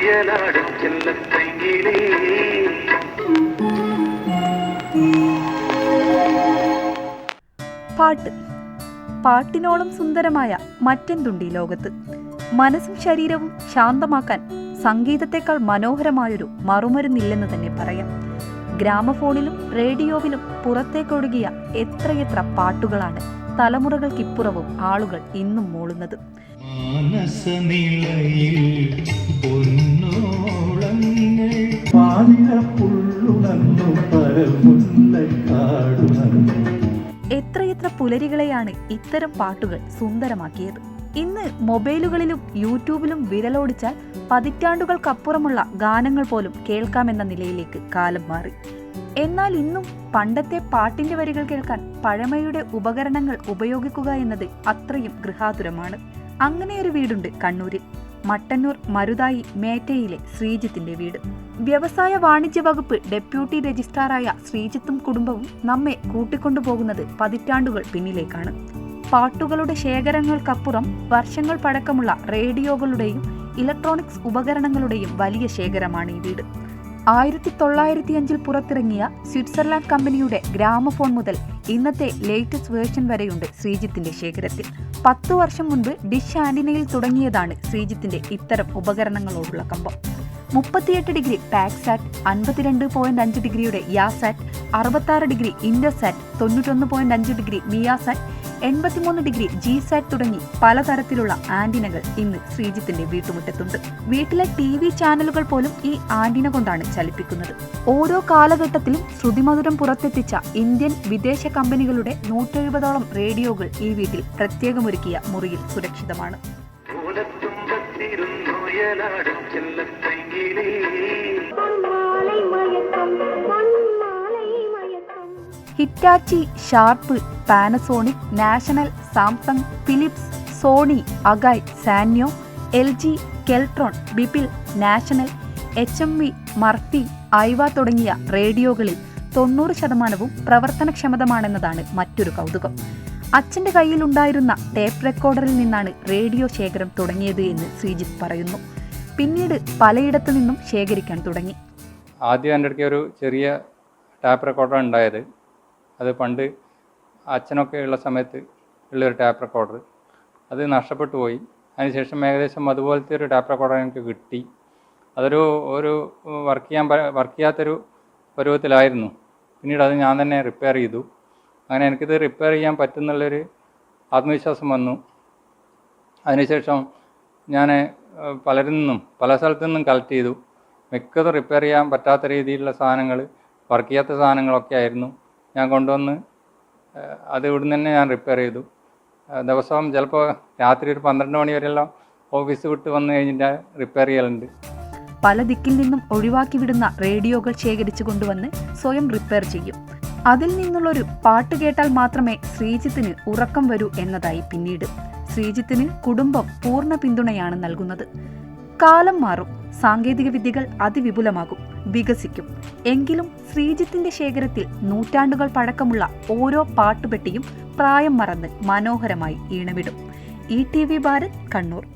മുയലാടും പാട്ട്. പാട്ടിനോളം സുന്ദരമായ മറ്റെന്തുണ്ട് ഈ ലോകത്ത്? മനസ്സും ശരീരവും ശാന്തമാക്കാൻ സംഗീതത്തെക്കാൾ മനോഹരമായൊരു മറുമരുന്നില്ലെന്ന് തന്നെ പറയാം. ഗ്രാമഫോണിലും റേഡിയോവിലും പുറത്തേക്കൊഴുകിയ എത്രയെത്ര പാട്ടുകളാണ് തലമുറകൾക്കിപ്പുറവും ആളുകൾ ഇന്നും മൂളുന്നത്. മാനസനിലയിൽ പുലരികളെയാണ് ഇത്തരം പാട്ടുകൾ സുന്ദരമാക്കിയത്. ഇന്ന് മൊബൈലുകളിലും യൂട്യൂബിലും വിരലോടിച്ചാൽ പതിറ്റാണ്ടുകൾക്കപ്പുറമുള്ള ഗാനങ്ങൾ പോലും കേൾക്കാമെന്ന നിലയിലേക്ക് കാലം മാറി. എന്നാൽ ഇന്നും പണ്ടത്തെ പാട്ടിന്റെ വരികൾ കേൾക്കാൻ പഴമയുടെ ഉപകരണങ്ങൾ ഉപയോഗിക്കുക എന്നത് അത്രയും ഗൃഹാതുരമാണ്. അങ്ങനെയൊരു വീടുണ്ട് കണ്ണൂരിൽ. മട്ടന്നൂർ മരുതായി മേറ്റയിലെ ശ്രീജിത്തിന്റെ വീട്. വ്യവസായ വാണിജ്യ വകുപ്പ് ഡെപ്യൂട്ടി രജിസ്ട്രാറായ ശ്രീജിത്തും കുടുംബവും നമ്മെ കൂട്ടിക്കൊണ്ടുപോകുന്നത് പതിറ്റാണ്ടുകൾ പിന്നിലേക്കാണ്. പാട്ടുകളുടെ ശേഖരങ്ങൾക്കപ്പുറം വർഷങ്ങൾ പഴക്കമുള്ള റേഡിയോകളുടെയും ഇലക്ട്രോണിക്സ് ഉപകരണങ്ങളുടെയും വലിയ ശേഖരമാണ് ഈ വീട്. ആയിരത്തി തൊള്ളായിരത്തി അഞ്ചിൽ പുറത്തിറങ്ങിയ സ്വിറ്റ്സർലാൻഡ് കമ്പനിയുടെ ഗ്രാമഫോൺ മുതൽ ഇന്നത്തെ ലേറ്റസ്റ്റ് വേർഷൻ വരെയുണ്ട് ശ്രീജിത്തിന്റെ ശേഖരത്തിൽ. പത്തു വർഷം മുൻപ് ഡിഷ് ആന്റിനയിൽ തുടങ്ങിയതാണ് ശ്രീജിത്തിന്റെ ഇത്തരം ഉപകരണങ്ങളോടുള്ള കമ്പം. മുപ്പത്തിയെട്ട് ഡിഗ്രി പാക്സാറ്റ് അൻപത്തിരണ്ട് പോയിന്റ് അഞ്ച് ഡിഗ്രിയുടെ യാസാറ്റ് അറുപത്താറ് ഡിഗ്രി ഇൻഡസാറ്റ് തൊണ്ണൂറ്റൊന്ന് പോയിന്റ് അഞ്ച് ഡിഗ്രി മിയാസാറ്റ് എൺപത്തിമൂന്ന് ഡിഗ്രി ജി സാറ്റ് തുടങ്ങി പലതരത്തിലുള്ള ആന്റിനകൾ ഇന്ന് ശ്രീജിത്തിന്റെ വീട്ടുമുറ്റത്തുണ്ട്. വീട്ടിലെ ടി വി ചാനലുകൾ പോലും ഈ ആന്റിന കൊണ്ടാണ് ചലിപ്പിക്കുന്നത്. ഓരോ കാലഘട്ടത്തിലും ശ്രുതിമധുരം പുറത്തെത്തിച്ച ഇന്ത്യൻ വിദേശ കമ്പനികളുടെ നൂറ്റെഴുപതോളം റേഡിയോകൾ ഈ വീട്ടിൽ പ്രത്യേകമൊരുക്കിയ മുറിയിൽ സുരക്ഷിതമാണ്. Hitachi Sharp Panasonic National Samsung Philips Sony Akai Sanyo L G Keltron BPL National H M V Murphy Aiwa തുടങ്ങിയ റേഡിയോകളിൽ തൊണ്ണൂറ് ശതമാനവും പ്രവർത്തനക്ഷമതമാണെന്നതാണ് മറ്റൊരു കൗതുകം. അച്ഛന്റെ കയ്യിലുണ്ടായിരുന്ന ടേപ്പ് റെക്കോർഡറിൽ നിന്നാണ് റേഡിയോ ശേഖരം തുടങ്ങിയത് എന്ന് ശ്രീജിത്ത് പറയുന്നു. പിന്നീട് പലയിടത്തു നിന്നും ശേഖരിക്കാൻ തുടങ്ങി. ആദ്യം എന്റെ അടുക്ക ഒരു ചെറിയ ടാപ്പ് റെക്കോർഡർ ഉണ്ടായത്. അത് പണ്ട് അച്ഛനൊക്കെ ഉള്ള സമയത്ത് ഉള്ളൊരു ടാപ്പ് റെക്കോർഡർ അത് നഷ്ടപ്പെട്ടു പോയി. അതിനുശേഷം ഏകദേശം അതുപോലത്തെ ഒരു ടാപ്പ് റെക്കോർഡർ എനിക്ക് കിട്ടി. അതൊരു ഒരു വർക്ക് ചെയ്യാൻ വർക്ക് ചെയ്യാത്തൊരു പരുവത്തിലായിരുന്നു. പിന്നീട് അത് ഞാൻ തന്നെ റിപ്പയർ ചെയ്തു. അങ്ങനെ എനിക്കിത് റിപ്പയർ ചെയ്യാൻ പറ്റുന്നുള്ളൊരു ആത്മവിശ്വാസം വന്നു. അതിനുശേഷം ഞാൻ പലരിൽ നിന്നും പല സ്ഥലത്തു നിന്നും കളക്ട് ചെയ്തു. മിക്കതും റിപ്പയർ ചെയ്യാൻ പറ്റാത്ത രീതിയിലുള്ള സാധനങ്ങൾ വർക്ക് ചെയ്യാത്ത സാധനങ്ങളൊക്കെ ആയിരുന്നു. ഞാൻ കൊണ്ടുവന്ന് അത് ഇവിടുന്ന് തന്നെ ഞാൻ റിപ്പയർ ചെയ്തു. ദിവസവും ചിലപ്പോൾ രാത്രി ഒരു പന്ത്രണ്ട് മണി വരെയെല്ലാം ഓഫീസ് വിട്ട് വന്നു കഴിഞ്ഞിട്ട് റിപ്പയർ ചെയ്യലുണ്ട്. പല ദിക്കിൽ നിന്നും ഒഴിവാക്കി വിടുന്ന റേഡിയോകൾ ശേഖരിച്ചു കൊണ്ടുവന്ന് സ്വയം റിപ്പയർ ചെയ്യും. അതിൽ നിന്നുള്ളൊരു പാട്ട് കേട്ടാൽ മാത്രമേ ശ്രീജിത്തിന് ഉറക്കം വരൂ എന്നതായി പിന്നീട്. ശ്രീജിത്തിന് കുടുംബം പൂർണ പിന്തുണയാണ് നൽകുന്നത്. കാലം മാറും സാങ്കേതിക വിദ്യകൾ അതിവിപുലമാകും വികസിക്കും. എങ്കിലും ശ്രീജിത്തിന്റെ ശേഖരത്തിൽ നൂറ്റാണ്ടുകൾ പഴക്കമുള്ള ഓരോ പാട്ടുപെട്ടിയും പ്രായം മറന്ന് മനോഹരമായി ഈണമിടും. E T V Bharat Kannur.